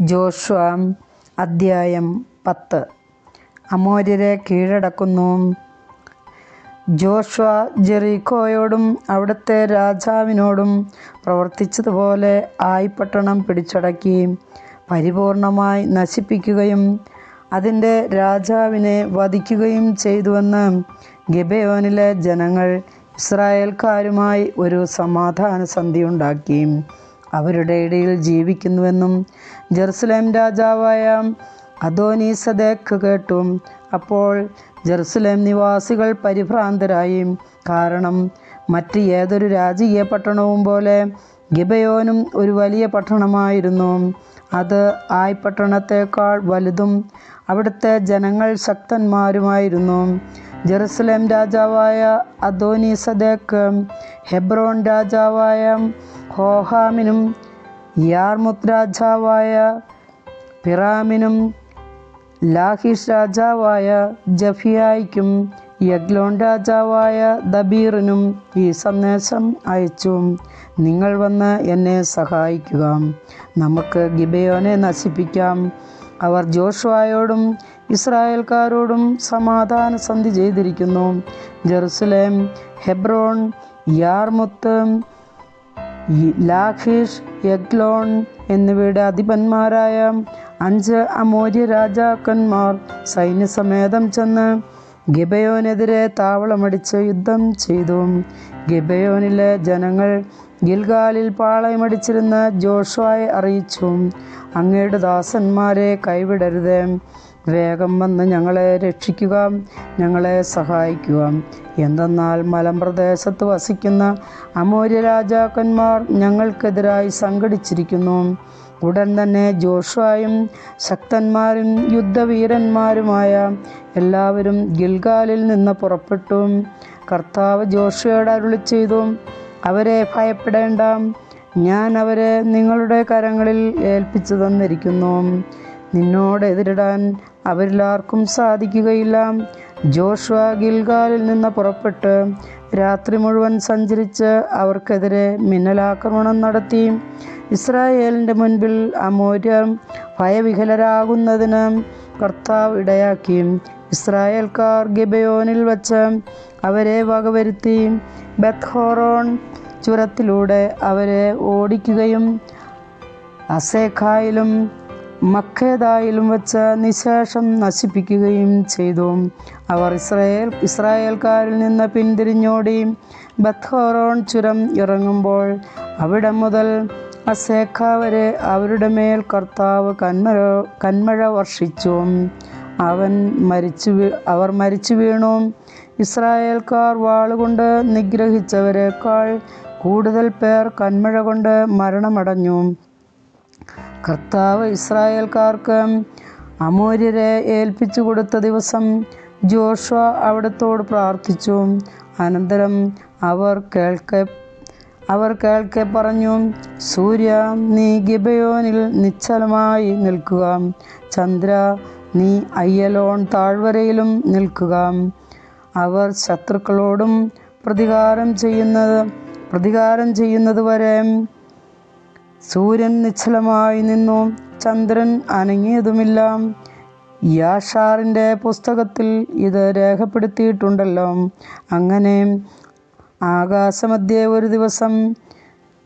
Joshua അദ്ധ്യായം പത്ത്. അമോര്യരെ കീഴടക്കുന്നു. Joshua ജെറീക്കോയോടും അവിടുത്തെ രാജാവിനോടും പ്രവർത്തിച്ചതുപോലെ ആയി പട്ടണം പിടിച്ചടക്കി പരിപൂർണമായി നശിപ്പിക്കുകയും അതിന്റെ രാജാവിനെ വധിക്കുകയും ചെയ്തുവെന്ന് ഗബയോനിലെ ജനങ്ങൾ ഇസ്രായേൽക്കാരുമായി ഒരു സമാധാന സന്ധി ഉണ്ടാക്കി. അവരുടെ ഇടയിൽ ജീവിക്കുന്നുവെന്നും ജെറുസലേം രാജാവായ അദോനീസദേക്ക് കേട്ടു. അപ്പോൾ ജെറുസലേം നിവാസികൾ പരിഭ്രാന്തരായി. കാരണം മറ്റ് ഏതൊരു രാജകീയ പട്ടണവും പോലെ ഗിബയോനും ഒരു വലിയ പട്ടണമായിരുന്നു. അത് ആയ് പട്ടണത്തേക്കാൾ വലുതും അവിടുത്തെ ജനങ്ങൾ ശക്തന്മാരുമായിരുന്നു. ജെറുസലേം രാജാവായ അദോനീസദേക്ക് ഹെബ്രോൺ രാജാവായ ഹോഹാമിനും യാർമുത്ത് രാജാവായ പിറാമിനും ലാഹിഷ് രാജാവായ ജഫിയായിക്കും യഗ്ലോൺ രാജാവായ ദബീറിനും ഈ സന്ദേശം അയച്ചു. നിങ്ങൾ വന്ന് എന്നെ സഹായിക്കുക. നമുക്ക് ഗിബയോനെ നശിപ്പിക്കാം. അവർ ജോഷുവായോടും ഇസ്രായേൽക്കാരോടും സമാധാന സന്ധി ചെയ്തിരിക്കുന്നു. ജെറുസലേം ഹെബ്രോൺ യാർമുത്ത് ലാഖിഷ് യഗ്ലോൺ എന്നിവയുടെ അധിപന്മാരായ അഞ്ച് അമോര്യ രാജാക്കന്മാർ സൈന്യസമേതം ചെന്ന് ഗിബയോനെതിരെ താവളമടിച്ച് യുദ്ധം ചെയ്തു. ഗിബയോനിലെ ജനങ്ങൾ ഗിൽഗാലിൽ പാളയമടിച്ചിരുന്ന ജോഷുവായെ അറിയിച്ചു. അങ്ങയുടെ ദാസന്മാരെ കൈവിടരുത്. വേഗം വന്ന് ഞങ്ങളെ രക്ഷിക്കുക ഞങ്ങളെ സഹായിക്കുക. എന്തെന്നാൽ മലമ്പ്രദേശത്ത് വസിക്കുന്ന അമൂര്യ രാജാക്കന്മാർ ഞങ്ങൾക്കെതിരായി സംഘടിച്ചിരിക്കുന്നു. ഉടൻ തന്നെ ജോഷുവായും ശക്തന്മാരും യുദ്ധവീരന്മാരുമായ എല്ലാവരും ഗിൽഗാലിൽ നിന്ന് പുറപ്പെട്ടു. കർത്താവ് ജോഷുവയോട് അരുളി ചെയ്തു അവരെ ഭയപ്പെടേണ്ട. ഞാൻ അവരെ നിങ്ങളുടെ കരങ്ങളിൽ ഏൽപ്പിച്ചു തന്നിരിക്കുന്നു. നിന്നോട് എതിരിടാൻ അവരിലാർക്കും സാധിക്കുകയില്ല. ജോഷ്വ ഗിൽഗാലിൽ നിന്ന് പുറപ്പെട്ട് രാത്രി മുഴുവൻ സഞ്ചരിച്ച് അവർക്കെതിരെ മിന്നലാക്രമണം നടത്തി. ഇസ്രായേലിന്റെ മുൻപിൽ അമൂര്യം ഭയവിഹലരാകുന്നതിന് കർത്താവ് ഇടയാക്കി. ഇസ്രായേൽക്കാർ ഗിബയോനിൽ വച്ച് അവരെ വകവരുത്തി. ബത്ഹോറോൺ ചുരത്തിലൂടെ അവരെ ഓടിക്കുകയും അസേഖായിലും മക്കേദായിലും വച്ച് നിശേഷം നശിപ്പിക്കുകയും ചെയ്തു. അവർ ഇസ്രായേൽ ഇസ്രായേൽക്കാരിൽ നിന്ന് പിന്തിരിഞ്ഞോടി ബത്ഹോറോൺ ചുരം ഇറങ്ങുമ്പോൾ അവിടെ മുതൽ അസേഖ വരെ അവരുടെ മേൽ കർത്താവ് കന്മഴ കന്മഴ വർഷിച്ചു. അവൻ മരിച്ചു അവർ മരിച്ചു വീണു. ഇസ്രായേൽക്കാർ വാളുകൊണ്ട് നിഗ്രഹിച്ചവരെക്കാൾ കൂടുതൽ പേർ കന്മഴ കൊണ്ട് മരണമടഞ്ഞു. കർത്താവ് ഇസ്രായേൽക്കാർക്ക് അമൂര്യരെ ഏൽപ്പിച്ചു കൊടുത്ത ദിവസം ജോഷ അവിടത്തോട് പ്രാർത്ഥിച്ചു. അനന്തരം അവർ കേൾക്കെ അവർ കേൾക്കെ പറഞ്ഞു സൂര്യ നീ ഗിബയോനിൽ നിശ്ചലമായി നിൽക്കുക. ചന്ദ്ര നീ അയ്യലോൺ താഴ്വരയിലും നിൽക്കുക. അവർ ശത്രുക്കളോടും പ്രതികാരം ചെയ്യുന്നത് പ്രതികാരം ചെയ്യുന്നത് വരെ സൂര്യൻ നിശ്ചലമായി നിന്നു. ചന്ദ്രൻ അനങ്ങിയതുമില്ല. യാഷാറിന്റെ പുസ്തകത്തിൽ ഇത് രേഖപ്പെടുത്തിയിട്ടുണ്ടല്ലോ. അങ്ങനെ ആകാശമധ്യേ ഒരു ദിവസം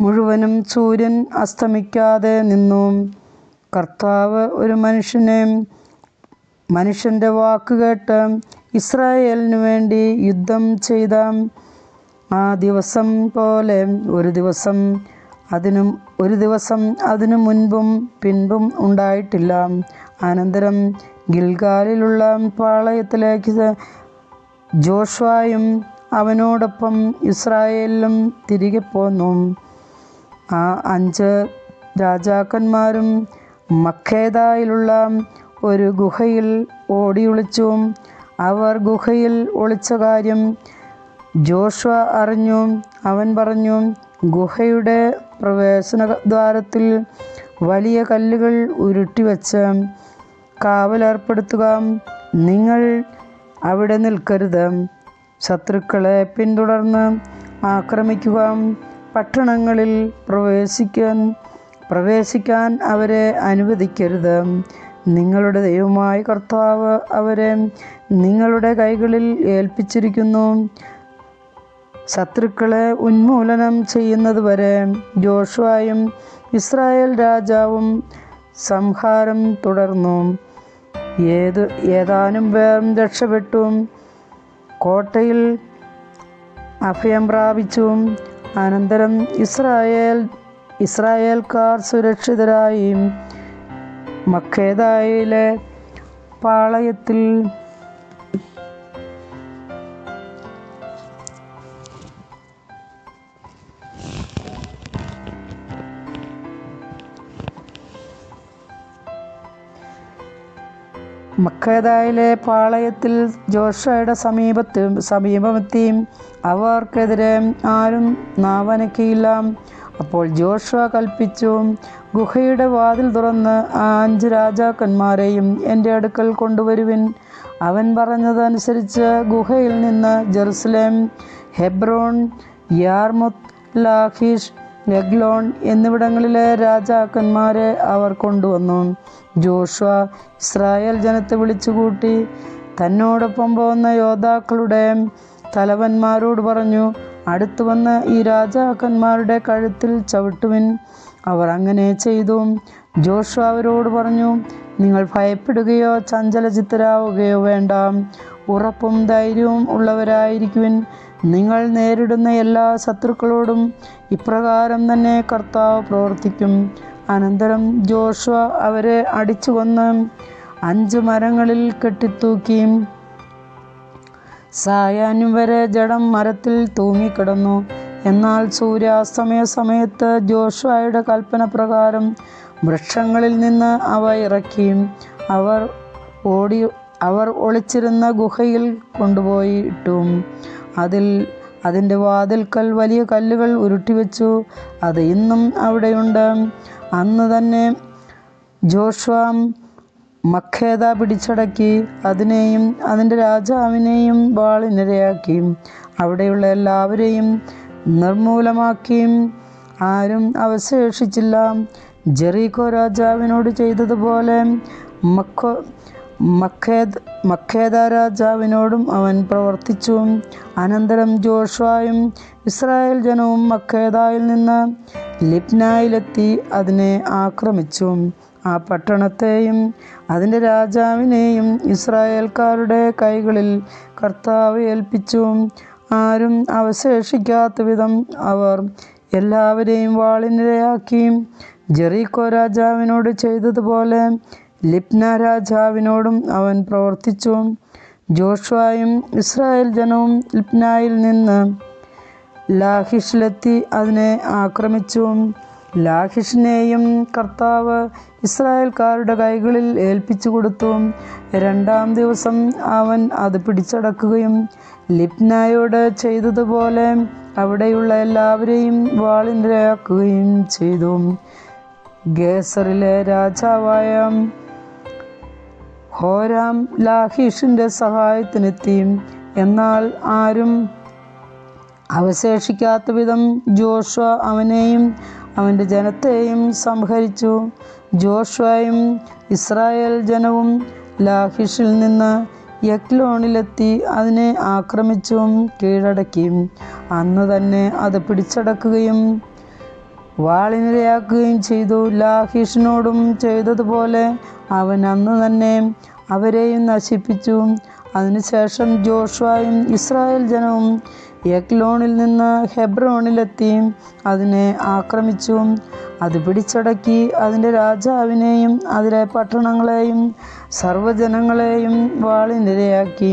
മുഴുവനും സൂര്യൻ അസ്തമിക്കാതെ നിന്നു. കർത്താവ് ഒരു മനുഷ്യനെ മനുഷ്യന്റെ വാക്ക് കേട്ട് ഇസ്രായേലിനു വേണ്ടി യുദ്ധം ചെയ്ത ആ ദിവസം പോലെ ഒരു ദിവസം അതിനും ഒരു ദിവസം അതിനു മുൻപും പിൻപും ഉണ്ടായിട്ടില്ല. അനന്തരം ഗിൽഗാലിലുള്ള പാളയത്തിലേക്ക് ജോഷ്വായും അവനോടൊപ്പം ഇസ്രായേലിലും തിരികെ പോന്നു. ആ അഞ്ച് രാജാക്കന്മാരും മഖേദായിലുള്ള ഒരു ഗുഹയിൽ ഓടിയൊളിച്ചു. അവർ ഗുഹയിൽ ഒളിച്ച കാര്യം ജോഷ്വ അറിഞ്ഞു. അവൻ പറഞ്ഞു ഗുഹയുടെ പ്രവേശന ദ്വാരത്തിൽ വലിയ കല്ലുകൾ ഉരുട്ടിവെച്ച് കാവലേർപ്പെടുത്തുക. നിങ്ങൾ അവിടെ നിൽക്കരുത്. ശത്രുക്കളെ പിന്തുടർന്ന് ആക്രമിക്കുക. പട്ടണങ്ങളിൽ പ്രവേശിക്കാൻ പ്രവേശിക്കാൻ അവരെ അനുവദിക്കരുത്. നിങ്ങളുടെ ദൈവമായ കർത്താവ് അവരെ നിങ്ങളുടെ കൈകളിൽ ഏൽപ്പിച്ചിരിക്കുന്നു. ശത്രുക്കളെ ഉന്മൂലനം ചെയ്യുന്നതുവരെ ജോഷുവായും ഇസ്രായേൽ രാജാവും സംഹാരം തുടർന്നു. ഏത് ഏതാനും പേർ രക്ഷപ്പെട്ടു. കോട്ടയിൽ അഭയം പ്രാപിച്ചു. അനന്തരം ഇസ്രായേൽ ഇസ്രായേൽക്കാർ സുരക്ഷിതരായി. മക്കേദായിലെ പാളയത്തിൽ മക്കേദായിലെ പാളയത്തിൽ ജോഷയുടെ സമീപത്ത് സമീപമെത്തി അവർക്കെതിരെ ആരും നാവനക്കിയില്ല. അപ്പോൾ ജോഷ കൽപ്പിച്ചു ഗുഹയുടെ വാതിൽ തുറന്ന് ആ അഞ്ച് രാജാക്കന്മാരെയും എന്റെ അടുക്കൽ കൊണ്ടുവരുവിൻ. അവൻ പറഞ്ഞതനുസരിച്ച് ഗുഹയിൽ നിന്ന് ജെറുസലേം ഹെബ്രോൺ യാർമുത്ത് ലാഹിഷ് ലഗ്ലോൺ എന്നിവിടങ്ങളിലെ രാജാക്കന്മാരെ അവർ കൊണ്ടുവന്നു. ജോഷുവ ഇസ്രായേൽ ജനത്തെ വിളിച്ചുകൂട്ടി. തന്നോടൊപ്പം പോകുന്ന യോദ്ധാക്കളുടെ തലവന്മാരോട് പറഞ്ഞു അടുത്തു വന്ന് ഈ രാജാക്കന്മാരുടെ കഴുത്തിൽ ചവിട്ടുവിൻ. അവർ അങ്ങനെ ചെയ്തു. ജോഷു അവരോട് പറഞ്ഞു നിങ്ങൾ ഭയപ്പെടുകയോ ചഞ്ചലചിത്തരാവുകയോ വേണ്ട. ഉറപ്പും ധൈര്യവും ഉള്ളവരായിരിക്കുവിൻ. നിങ്ങൾ നേരിടുന്ന എല്ലാ ശത്രുക്കളോടും ഇപ്രകാരം തന്നെ കർത്താവ് പ്രവർത്തിക്കും. അനന്തരം ജോഷുവ അവരെ അടിച്ചു കൊന്ന് അഞ്ച് മരങ്ങളിൽ കെട്ടിത്തൂക്കി. സായാഹ്നം വരെ ജഡം മരത്തിൽ തൂങ്ങിക്കിടന്നു. എന്നാൽ സൂര്യാസ്തമയ സമയത്ത് ജോഷുവയുടെ കൽപ്പന പ്രകാരം വൃക്ഷങ്ങളിൽ നിന്ന് അവ ഇറക്കി. അവർ ഓടി അവർ ഒളിച്ചിരുന്ന ഗുഹയിൽ കൊണ്ടുപോയി ഇട്ടു അതിൽ അതിന്റെ വാതിൽക്കൽ വലിയ കല്ലുകൾ ഉരുട്ടിവെച്ചു. അത് ഇന്നും അവിടെയുണ്ട്. അന്ന് തന്നെ ജോഷ്വാം മഖേദ പിടിച്ചടക്കി അതിനെയും അതിന്റെ രാജാവിനെയും വാളിനിരയാക്കി അവിടെയുള്ള എല്ലാവരെയും നിർമൂലമാക്കി. ആരും അവശേഷിച്ചില്ല. ജെറീകോ രാജാവിനോട് ചെയ്തതുപോലെ മക്കോ മഖേദ് മഖേദ രാജാവിനോടും അവൻ പ്രവർത്തിച്ചു. അനന്തരം ജോഷ്വായും ഇസ്രായേൽ ജനവും മഖേദായിൽ നിന്ന് ലിപ്നായിലെത്തി അതിനെ ആക്രമിച്ചു. ആ പട്ടണത്തെയും അതിന്റെ രാജാവിനെയും ഇസ്രായേൽക്കാരുടെ കൈകളിൽ കർത്താവ് ഏൽപ്പിച്ചു. ആരും അവശേഷിക്കാത്ത വിധം അവർ എല്ലാവരെയും വാളിനിരയാക്കി. ജെറീക്കോ രാജാവിനോട് ചെയ്തതുപോലെ ലിപ്ന രാജാവിനോടും അവൻ പ്രവർത്തിച്ചു. ജോഷ്വായും ഇസ്രായേൽ ജനവും ലിപ്നായിൽ നിന്ന് ലാഹിഷിലെത്തി അതിനെ ആക്രമിച്ചു. ലാഹിഷിനെയും കർത്താവ് ഇസ്രായേൽക്കാരുടെ കൈകളിൽ ഏൽപ്പിച്ചു കൊടുത്തു. രണ്ടാം ദിവസം അവൻ അത് പിടിച്ചടക്കുകയും ലിപ്നായോട് ചെയ്തതുപോലെ അവിടെയുള്ള എല്ലാവരെയും വാളിനിരയാക്കുകയും ചെയ്തു. ഗേസറിലെ രാജാവായ ഹോരാം ലാഹിഷിന്റെ സഹായത്തിനെത്തി എന്നാൽ ആരും അവശേഷിക്കാത്ത വിധം ജോഷ്വ അവനെയും അവന്റെ ജനത്തെയും സംഹരിച്ചു. ജോഷ്വയും ഇസ്രായേൽ ജനവും ലാഹിഷിൽ നിന്ന് യക്ലോണിലെത്തി അതിനെ ആക്രമിച്ചും കീഴടക്കി അന്ന് തന്നെ അത് പിടിച്ചടക്കുകയും വാളിനിരയാക്കുകയും ചെയ്തു. ലാഹിഷിനോടും ചെയ്തതുപോലെ അവൻ അന്ന് തന്നെ അവരെയും നശിപ്പിച്ചു. അതിനുശേഷം ജോഷുവായും ഇസ്രായേൽ ജനവും യക്ലോണിൽ നിന്ന് ഹെബ്രോണിലെത്തി അതിനെ ആക്രമിച്ചു. അത് പിടിച്ചടക്കി അതിന്റെ രാജാവിനെയും അതിലെ പട്ടണങ്ങളെയും സർവജനങ്ങളെയും വാളിനിരയാക്കി.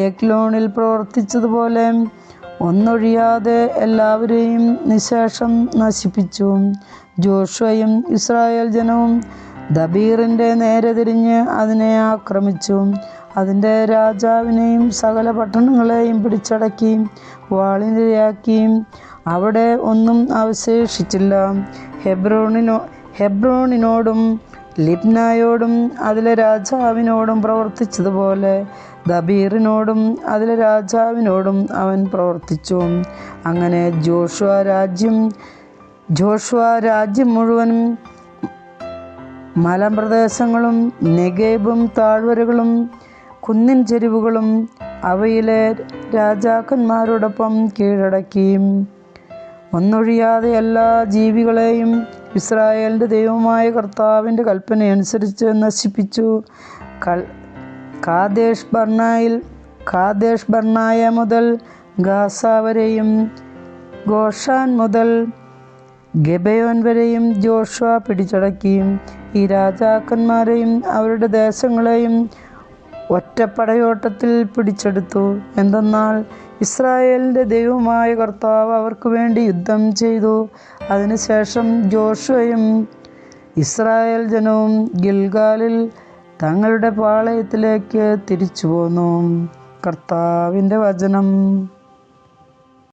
യക്ലോണിൽ പ്രവർത്തിച്ചതുപോലെ ഒന്നൊഴിയാതെ എല്ലാവരെയും നിശേഷം നശിപ്പിച്ചു. ജോഷുവയും ഇസ്രായേൽ ജനവും ദബീറിന്റെ നേരെ തിരിഞ്ഞ് അതിനെ ആക്രമിച്ചു. അതിന്റെ രാജാവിനെയും സകല പട്ടണങ്ങളെയും പിടിച്ചടക്കി വാളിനിരയാക്കി. അവിടെ ഒന്നും അവശേഷിച്ചില്ല. ഹെബ്രോണിനോ ഹെബ്രോണിനോടും ലിബ്നായോടും അതിലെ രാജാവിനോടും പ്രവർത്തിച്ചതുപോലെ ദബീറിനോടും അതിലെ രാജാവിനോടും അവൻ പ്രവർത്തിച്ചു. അങ്ങനെ ജോഷുവ രാജ്യം ജോഷുവ രാജ്യം മുഴുവനും മലമ്പ്രദേശങ്ങളും നെഗേബും താഴ്വരകളും കുന്നിൻ ചെരിവുകളും അവയിലെ രാജാക്കന്മാരോടൊപ്പം കീഴടക്കി. ഒന്നൊഴിയാതെ എല്ലാ ജീവികളെയും ഇസ്രായേലിന്റെ ദൈവമായ കർത്താവിന്റെ കൽപ്പനയനുസരിച്ച് നശിപ്പിച്ചു. കൽ കാദേശ് ബർണായിൽ കാദേശ് ബർണായ മുതൽ ഗാസ വരെയും ഗോഷാൻ മുതൽ ഗബയോൻ വരെയും ജോഷുവ പിടിച്ചടക്കി ഈ രാജാക്കന്മാരെയും അവരുടെ ദേശങ്ങളെയും ഒറ്റപ്പടയോട്ടത്തിൽ പിടിച്ചെടുത്തു. എന്തെന്നാൽ ഇസ്രായേലിന്റെ ദൈവമായ കർത്താവ് അവർക്ക് വേണ്ടി യുദ്ധം ചെയ്തു. അതിനുശേഷം ജോഷുവയും ഇസ്രായേൽ ജനവും ഗിൽഗാലിൽ തങ്ങളുടെ പാളയത്തിലേക്ക് തിരിച്ചു പോന്നു. കർത്താവിന്റെ വചനം.